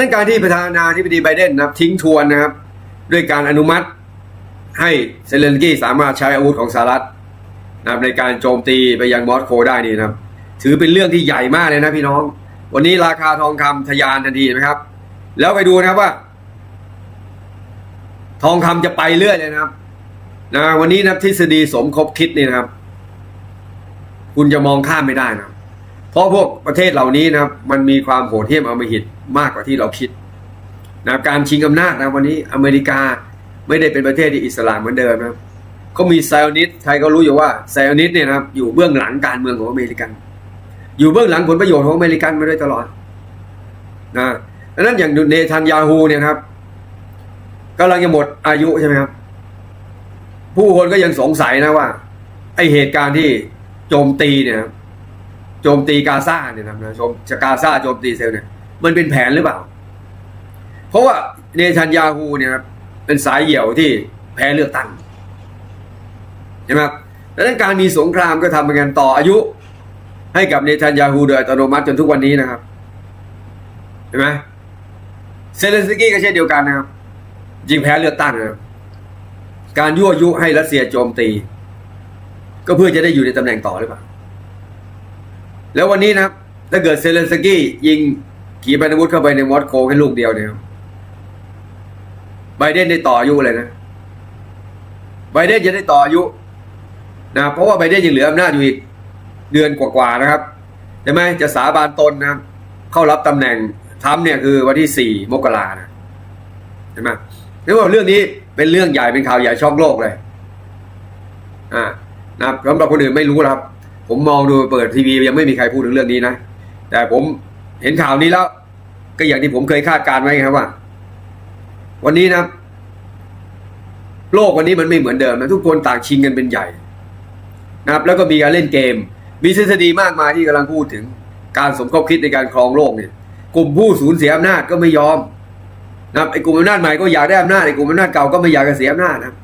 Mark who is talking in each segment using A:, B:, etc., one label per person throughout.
A: นั่นการที่ประธานาธิบดีไบเดนนะครับทิ้งทวนนะครับ ด้วยการอนุมัติให้เซเลนกี้สามารถใช้อาวุธของสหรัฐนะครับในการโจมตีไปยังมอสโกได้นี่นะครับ ถือเป็นเรื่องที่ใหญ่มากเลยนะพี่น้อง วันนี้ราคาทองคำทะยานทันทีนะครับ แล้วไปดูนะครับว่า ทองคำจะไปเรื่อยเลยนะครับนะวันนี้นะทฤษฎีสมคบคิดนี่นะครับ คุณจะมองข้ามไม่ได้นะ เพราะพวกประเทศเหล่านี้นะครับ มันมีความโหดเหี้ยมอมหิตมากกว่าที่เราคิดนะการชิงอำนาจนะวันนี้อเมริกาไม่ได้เป็นประเทศที่อิสระเหมือนเดิมนะเขามีไซออนิสใครก็รู้อยู่ว่าไซออนิสเนี่ยนะครับอยู่เบื้องหลังการเมืองของอเมริกัน อยู่เบื้องหลังผลประโยชน์ของอเมริกันมาโดยตลอดนะดังนั้นอย่างเนทันยาฮูเนี่ยครับกำลังจะหมดอายุใช่ไหมครับ ผู้คนก็ยังสงสัยนะว่าไอเหตุการณ์ที่โจมตีเนี่ยครับ โจมตีกาซาเนี่ยนะครับนะโจมกาซาโจมตีเซลเนี่ย มันเป็นแผนหรือเปล่า เพราะว่าเนทันยาฮูเนี่ยเป็นสายเหี่ยวที่แพ้เลือกตั้งใช่ไหมดังนั้นการมีสงครามก็ทำเป็นการต่ออายุ ให้กับเนทันยาฮูโดยอัตโนมัติจนทุกวันนี้นะครับเห็นไหมเซเลนสกี้ก็เช่นเดียวกันนะครับยิงแพ้เลือกตั้งนะครับการยั่วยุให้รัสเซียโจมตี ก็เพื่อจะได้อยู่ในตำแหน่งต่อหรือเปล่า แล้ววันนี้นะครับ ถ้าเกิดเซเลนสกี้ยิงขีปนาวุธเข้าไปในมอสโกแค่ลูกเดียวเนี่ยไบเดนได้ต่ออายุเลยนะไบเดนจะได้ต่ออายุนะเพราะว่าไบเดนยังเหลืออำนาจอยู่อีกเดือนกว่าๆนะครับใช่ไหมจะสาบานตนนะเข้ารับตำแหน่งทรัมเนี่ยคือวันที่สี่มกรานะเห็นไหมเรียกว่าเรื่องนี้เป็นเรื่องใหญ่เป็นข่าวใหญ่ช็อกโลกเลย อ่านะครับสำหรับคนอื่นไม่รู้ครับ ผมมองดูเปิดทีวียังไม่มีใครพูดถึงเรื่องนี้นะ แต่ผมเห็นข่าวนี้แล้ว ก็อย่างที่ผมเคยคาดการณ์ไว้ครับว่า วันนี้นะ โลกวันนี้มันไม่เหมือนเดิมนะทุกคนต่างชิงกันเป็นใหญ่นะครับ แล้วก็มีการเล่นเกม มีทฤษฎีมากมายที่กำลังพูดถึง การสมคบคิดในการครองโลกเนี่ยกลุ่มผู้สูญเสียอำนาจก็ไม่ยอมนะครับไอ้กลุ่มอำนาจใหม่ก็อยากได้อำนาจไอ้กลุ่มอำนาจเก่าก็ไม่อยากจะเสียอำนาจนะ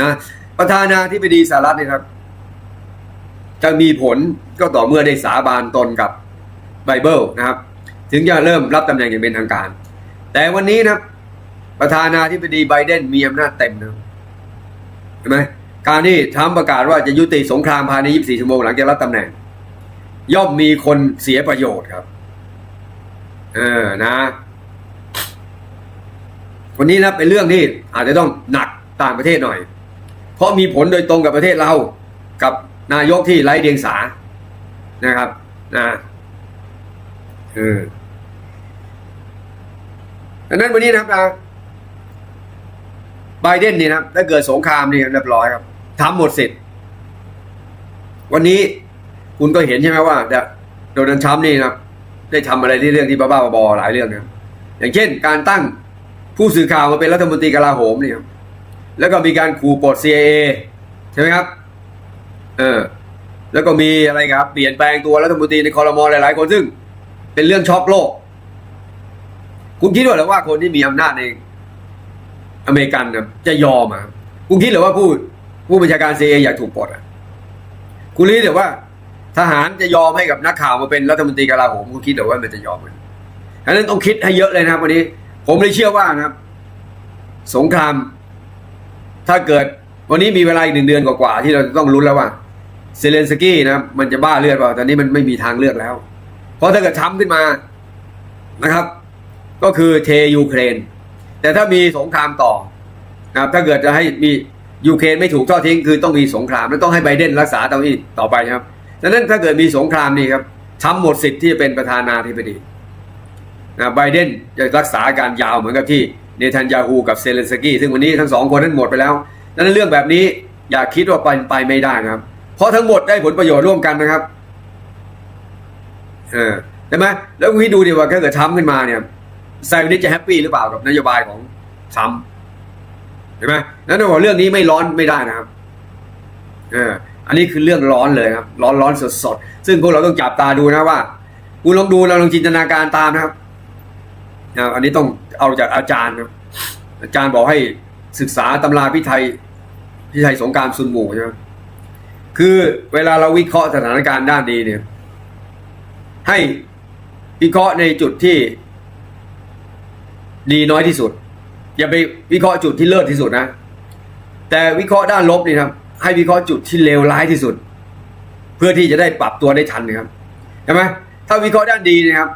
A: นะประธานาธิบดีสหรัฐเนี่ยครับ จะมีผลก็ต่อเมื่อได้สาบานตนกับไบเบิลนะครับ ถึงจะเริ่มรับตำแหน่งอย่างเป็นทางการ แต่วันนี้นะประธานาธิบดีไบเดนมีอำนาจเต็มนะเห็นไหมการที่ทรัมป์ประกาศว่าจะยุติสงครามภายใน 24 ชั่วโมงหลังจากรับตำแหน่ง ย่อมมีคนเสียประโยชน์ครับ เออนะวันนี้นะเป็นเรื่องที่อาจจะต้องหนักต่างประเทศหน่อย เพราะมีผลโดยตรงกับประเทศเรากับ นายกที่ไร้เดียงสานะครับนะเออดังนั้นวันนี้นะครับนะไบเดนนี่นะครับถ้าเกิดสงครามนี่เรียบร้อยครับทำหมดสิทธิ์ วันนี้คุณก็เห็นใช่ไหมว่าโดนัลด์ทรัมป์นี่นะครับได้ทำอะไรที่เรื่องที่บ้าๆบอๆหลายเรื่องนะอย่างเช่น การตั้งผู้สื่อข่าวมาเป็นรัฐมนตรีกลาโหมนี่ครับแล้วก็มีการขู่ปลด CIA ใช่ไหมครับ เออ แล้วก็มีอะไรครับ เปลี่ยนแปลงตัวรัฐมนตรีในคอรมอหลาย ๆ คนซึ่ง เป็นเรื่องช็อกโลก คุณคิดว่าหรือว่าคนที่มีอำนาจในอเมริกันนะจะยอมอะคุณคิดหรือว่าผู้ผู้บัญชาการ CIA อยากถูกปลดอะคุณคิดหรือว่า ทหารจะยอมให้กับนักข่าวมาเป็นรัฐมนตรีกลาโหมคุณคิดหรือว่ามันจะยอมกันดังนั้นต้องคิดให้เยอะเลยนะครับวันนี้ ผมเลยเชื่อว่านะครับ สงคราม ถ้าเกิดวันนี้มีเวลาอีกหนึ่งเดือนกว่าๆที่เราต้องลุ้นแล้วว่า เซเลนสกี้นะครับมันจะบ้าเลือดเปล่าตอนนี้มันไม่มีทางเลือกแล้ว เพราะถ้าเกิดช้ำขึ้นมานะครับ ก็คือเทยูเครน แต่ถ้ามีสงครามต่อนะครับถ้าเกิดจะให้มียูเครนไม่ถูกทอดทิ้งคือต้องมีสงคราม แล้วต้องให้ไบเดนรักษาตรงนี้ต่อไปนะครับดังนั้นถ้าเกิดมีสงครามนี่ครับช้ำหมดสิทธิ์ที่จะเป็นประธานาธิบดีนะไบเดนจะรักษาการยาวเหมือนกับที่เนทันยาฮูกับเซเลนสกี้ซึ่งวันนี้ทั้งสองคนนั้นหมดไปแล้วดังนั้นเรื่องแบบนี้อย่าคิดว่าไปไปไม่ได้นะครับ เพราะทั้งหมดได้ผลประโยชน์ร่วมกันนะครับเออใช่ไหมแล้วคุณดดูดิว่าถ้าเกิดทำขึ้นมาเนี่ยไซอนิสจะแฮปปี้หรือเปล่ากับนโยบายของทรัมป์เห็นไหมนั้นบอกเรื่องนี้ไม่ร้อนไม่ได้นะครับเอออันนี้คือเรื่องร้อนเลยครับ ร้อนร้อนสดสดๆซึ่งพวกเราต้องจับตาดูนะว่าคุณลองดูเราลองจินตนาการตามนะครับนะอันนี้ต้องเอาจากอาจารย์ครับอาจารย์บอกให้ศึกษาตำราพิไทยพิไทยสงครามซุนหมู่ใช่ไหม คือเวลาเราวิเคราะห์สถานการณ์ด้านดีเนี่ย ให้วิเคราะห์ในจุดที่ดีน้อยที่สุด อย่าไปวิเคราะห์จุดที่เลิศที่สุดนะ แต่วิเคราะห์ด้านลบนี่ครับ ให้วิเคราะห์จุดที่เลวร้ายที่สุด เพื่อที่จะได้ปรับตัวได้ทันนะครับใช่ไหมถ้าวิเคราะห์ด้านดีนะครับ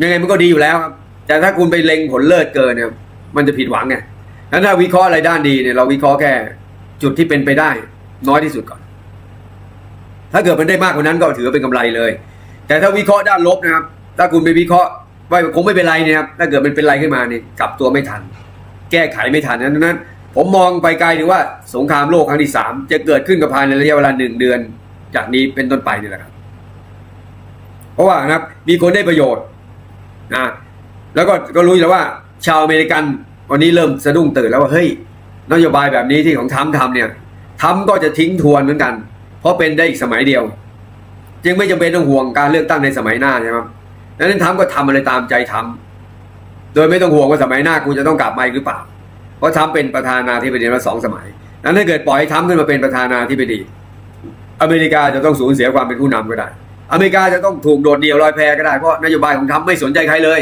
A: ยังไงมันก็ดีอยู่แล้วครับ แต่ถ้าคุณไปเล็งผลเลิศเกินเนี่ยมันจะผิดหวังไงนั้นถ้าวิเคราะห์อะไรด้านดีเนี่ยเราวิเคราะห์แค่จุดที่เป็นไปได้ น้อยที่สุดก่อน ถ้าเกิดมันได้มากกว่านั้นก็ถือว่าเป็นกำไรเลย แต่ถ้าวิเคราะห์ด้านลบนะครับ ถ้าคุณไปวิเคราะห์ว่าคงไม่เป็นไรเนี่ยครับ ถ้าเกิดมันเป็นไรขึ้นมาเนี่ยกลับตัวไม่ทัน แก้ไขไม่ทันดังนั้น ผมมองไปไกลถึงว่าสงครามโลกครั้งที่สามจะเกิดขึ้นกับภายในระยะเวลาหนึ่งเดือน จากนี้เป็นต้นไปนี่แหละครับ เพราะว่านะครับมีคนได้ประโยชน์นะแล้วก็ก็รู้อยู่แล้วว่า ชาวอเมริกันวันนี้เริ่มสะดุ้งตื่นแล้วว่าเฮ้ยนโยบายแบบนี้ที่ของทรัมป์ทำเนี่ยทำก็จะทิ้งทวนเหมือนกัน เพราะเป็นได้อีกสมัยเดียว จึงไม่จำเป็นต้องห่วงการเลือกตั้งในสมัยหน้าใช่ไหมครับดังนั้นทำก็ทำอะไรตามใจทำโดยไม่ต้องห่วงว่าสมัยหน้ากูจะต้องกลับมาหรือเปล่า เพราะทำเป็นประธานาธิบดีมาสองสมัยนั้นถ้าเกิดปล่อยให้ทำขึ้นมาเป็นประธานาธิบดี อเมริกาจะต้องสูญเสียความเป็นผู้นำก็ได้ อเมริกาจะต้องถูกโดดเดี่ยวลอยแพก็ได้เพราะนโยบายของทำไม่สนใจใครเลย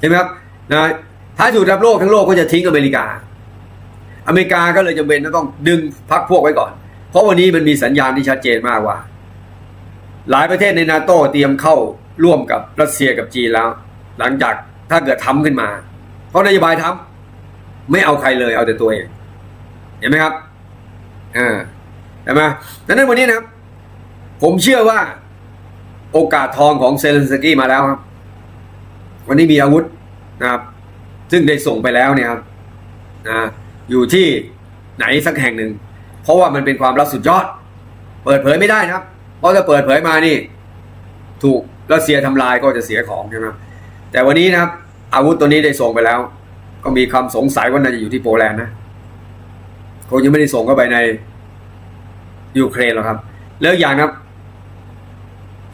A: ใช่ไหมครับนะท้ายสุดรับโลกทั้งโลกก็จะทิ้งอเมริกา อเมริกาก็เลยจำเป็นต้องดึงพักพวกไว้ก่อน ราะวันนี้มันมีสัญญาณที่ชัดเจนมากว่า หลายประเทศในนาโต้เตรียมเข้าร่วมกับรัสเซียกับจีนแล้ว หลังจากถ้าเกิดทำขึ้นมา เพราะนโยบายทำไม่เอาใครเลยเอาแต่ตัวเอง เห็นไหมครับอ่าเห็นไหมดังนั้นวันนี้นะครับ ผมเชื่อว่าโอกาสทองของเซเลนสกี้มาแล้วครับ วันนี้มีอาวุธนะครับ ซึ่งได้ส่งไปแล้วเนี่ยครับนะอยู่ที่ไหนสักแห่งหนึ่ง เพราะว่ามันเป็นความลับสุดยอด เปิดเผยไม่ได้นะครับ เพราะถ้าเปิดเผยมานี่ ถูกรัสเซียทำลายก็จะเสียของใช่ไหมแต่วันนี้นะครับ อาวุธตัวนี้ได้ส่งไปแล้ว ก็มีความสงสัยว่าน่าจะอยู่ที่โปแลนด์นะคงยังไม่ได้ส่งเข้าไปในยูเครนหรอกครับ แล้วอย่างนะ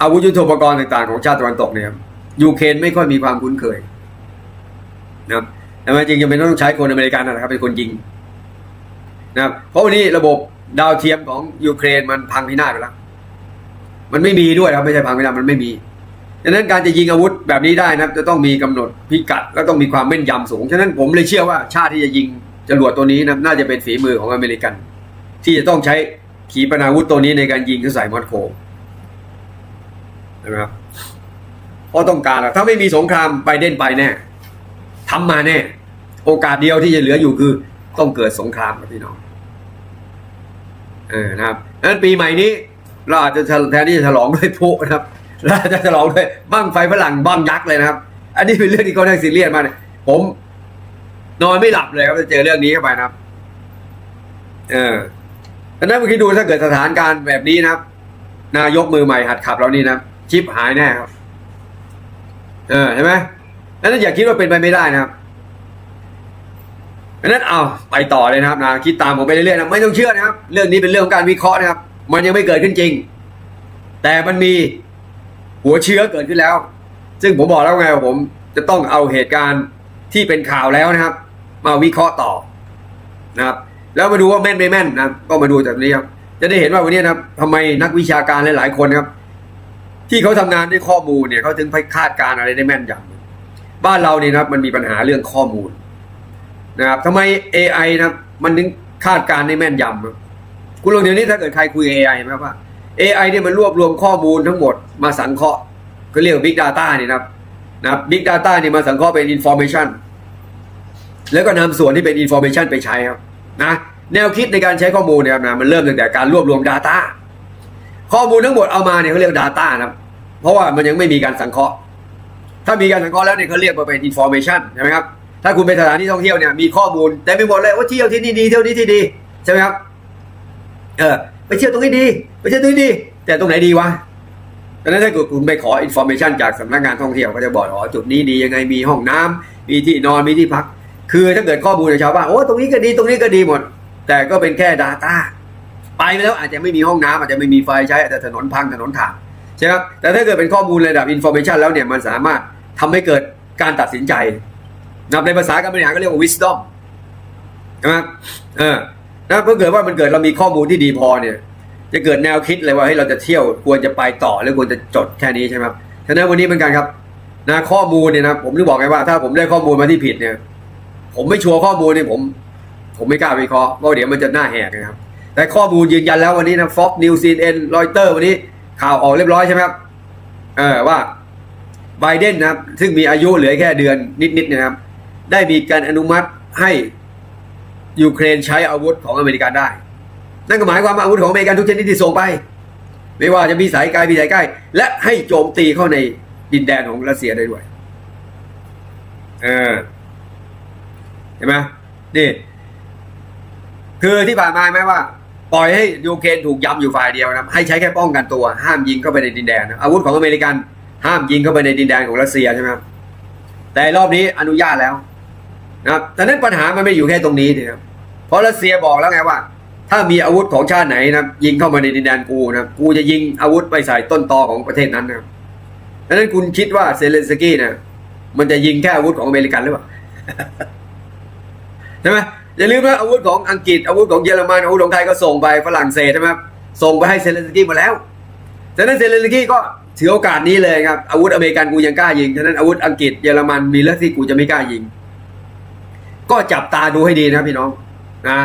A: อาวุธยุทโธปกรณ์ต่างๆของชาติตะวันตกเนี่ยยูเครนไม่ค่อยมีความคุ้นเคยนะครับแต่จริงจำเป็นต้องใช้คนอเมริกันนะครับเป็นคนยิง นะครับเพราะวันนี้ระบบดาวเทียมของยูเครนมันพังพินาศไปแล้ว มันไม่มีด้วยครับไม่ใช่พังพินาศมันไม่มีดังนั้นการจะยิงอาวุธแบบนี้ได้นะจะต้องมีกำหนดพิกัด แล้วต้องมีความแม่นยำสูงฉะนั้นผมเลยเชื่อว่าชาติที่จะยิงจรวดตัวนี้นะน่าจะเป็นฝีมือของอเมริกัน ที่จะต้องใช้ขีปนาวุธตัวนี้ในการยิงเข้าใส่มอสโกนะครับเพราะต้องการอะถ้าไม่มีสงครามไปเด่นไปแน่ทำมาแน่ โอกาสเดียวที่จะเหลืออยู่คือ ต้องเกิดสงครามครับพี่น้อง เออนะครับนั้นปีใหม่นี้ เราอาจจะแทนที่จะฉลองด้วยพลุนะครับเราจะฉลองด้วยบ้างไฟฝรั่งบ้างยักษ์เลยนะครับ อันนี้เป็นเรื่องที่เขาได้ซีเรียสมากเนี่ยผม นอนไม่หลับเลยครับจะเจอเรื่องนี้เข้าไปนะครับ เออดังนั้นเมื่อกี้ดูถ้าเกิดสถานการณ์แบบนี้นะครับ นายกมือใหม่หัดขับเรานี่นะชิปหายแน่ครับ เออเห็นไหมดังนั้นอย่าคิดว่าเป็นไปไม่ได้นะครับ ดังนั้นเอาไปต่อเลยนะครับนะคิดตามผมไปเรื่อยๆนะไม่ต้องเชื่อนะครับ เรื่องนี้เป็นเรื่องของการวิเคราะห์นะครับ มันยังไม่เกิดขึ้นจริง แต่มันมีหัวเชื้อเกิดขึ้นแล้ว ซึ่งผมบอกแล้วไงว่าผมจะต้องเอาเหตุการณ์ที่เป็นข่าวแล้วนะครับ มาวิเคราะห์ต่อนะครับ แล้วมาดูว่าแม่นไม่แม่นนะก็มาดูจากนี้ครับ จะได้เห็นว่าวันนี้นะครับทำไมนักวิชาการหลายๆคนครับ ที่เขาทำงานด้วยข้อมูลเนี่ยเขาถึงไปคาดการณ์อะไรได้แม่นยำบ้านเราเนี่ยนะครับ มันมีปัญหาเรื่องข้อมูล นะครับทำไม AI นะครับ มันถึงคาดการณ์ได้แม่นยำครับคุณลองเดี๋ยวนี้ถ้าเกิดใครคุย AI ไหมครับว่า AI เนี่ยมันรวบรวมข้อมูลทั้งหมดมาสังเคราะห์ก็เรียกว่า Big Data นี่นะครับนะครับ Big Data เนี่ยมาสังเคราะห์เป็น Information แล้วก็นำส่วนที่เป็น Information ไปใช้ครับนะแนวคิดในการใช้ข้อมูลเนี่ยครับนะมันเริ่มตั้งแต่การรวบรวม Data ข้อมูลทั้งหมดเอามาเนี่ยเขาเรียก Data นะครับเพราะว่ามันยังไม่มีการสังเคราะห์ ถ้ามีการสังเคราะห์แล้วเนี่ยเขาเรียกว่าเป็น Information ใช่ไหมครับ ถ้าคุณไปสถานที่ท่องเที่ยวเนี่ยมีข้อมูลแต่ไม่หมดเลยว่าเที่ยวที่นี่ดีเที่ยวนี้ที่ดีใช่ไหมครับ เออ ไปเที่ยวตรงนี้ดีไปเที่ยวตรงนี้ดี แต่ตรงไหนดีวะดังนั้นถ้าเกิดคุณไปขออินโฟเมชันจากสำนักงานท่องเที่ยวก็จะบอกอ๋อจุดนี้ดียังไงมีห้องน้ำมีที่นอนมีที่พัก คือถ้าเกิดข้อมูลจากชาวบ้านโอ้ตรงนี้ก็ดีตรงนี้ก็ดีหมด แต่ก็เป็นแค่ Data ไปแล้วอาจจะไม่มีห้องน้ำอาจจะไม่มีไฟใช้อาจจะถนนพังถนนถางใช่ไหมครับแต่ถ้าเกิดเป็นข้อมูลระดับอินโฟเมชันแล้วเนี่ยมันสามารถทำให้เกิดการตัดสินใจ ในภาษาการบริหารก็เรียกว่า wisdom ใช่ไหมเออถ้าเพื่อเกิดว่ามันเกิดเรามีข้อมูลที่ดีพอเนี่ย จะเกิดแนวคิดเลยว่าให้เราจะเที่ยวควรจะไปต่อหรือควรจะจดแค่นี้ใช่ไหมครับฉะนั้นวันนี้เหมือนกันครับนะข้อมูลเนี่ยนะผมถึงบอกไงว่า ถ้าผมได้ข้อมูลมาที่ผิดเนี่ย ผมไม่ชัวร์ข้อมูลเนี่ยผม ผมไม่กล้าวิเคราะห์เพราะเดี๋ยวมันจะหน้าแหกนะครับ แต่ข้อมูลยืนยันแล้ววันนี้นะฟ็อกนิวซีเอ็นรอยเตอร์วันนี้ข่าวออกเรียบร้อยใช่ไหมครับเออว่าไบเดนนะครับซึ่งมีอายุเหลือแค่เดือนนิดๆนะครับ ได้มีการอนุมัติให้ยูเครนใช้อาวุธของอเมริกาได้ นั่นก็หมายความว่าอาวุธของอเมริกันทุกชนิดที่ส่งไป ไม่ว่าจะมีสายไกลมีสายใกล้ และให้โจมตีเข้าในดินแดนของรัสเซียได้ด้วยเออเห็นไหมนี่คือที่ผ่านมาไหมว่า ปล่อยให้ยูเครนถูกย้ำอยู่ฝ่ายเดียวนะให้ใช้แค่ป้องกันตัว ห้ามยิงเข้าไปในดินแดนนะอาวุธของอเมริกัน ห้ามยิงเข้าไปในดินแดนของรัสเซียใช่ไหมแต่รอบนี้อนุญาตแล้ว นะครับแต่นั้นปัญหามันไม่อยู่แค่ตรงนี้นะครับเพราะรัสเซียบอกแล้วไงว่า ถ้ามีอาวุธของชาติไหนนะยิงเข้ามาในดินแดนกูนะกูจะยิงอาวุธไปใส่ต้นตอของประเทศนั้นนะครับดังนั้นคุณคิดว่าเซเลนสกี้นี่ยมันจะยิงแค่อาวุธของอเมริกันหรือเปล่าใช่ไหมอย่าลืมว่าอาวุธของอังกฤษอาวุธของเยอรมันอาวุธของไทยก็ส่งไปฝรั่งเศสใช่ไหมส่งไปให้เซเลนสกี้มาแล้วฉะนั้นเซเลนสกี้ก็ถือโอกาสนี้เลยครับอาวุธอเมริกันกูยังกล้ายิงฉะนั้นอาวุธอังกฤษเยอรมันมีเรื่องที่กูจะไม่กล้ายิง ก็จับตาดูให้ดีนะพี่น้องนะ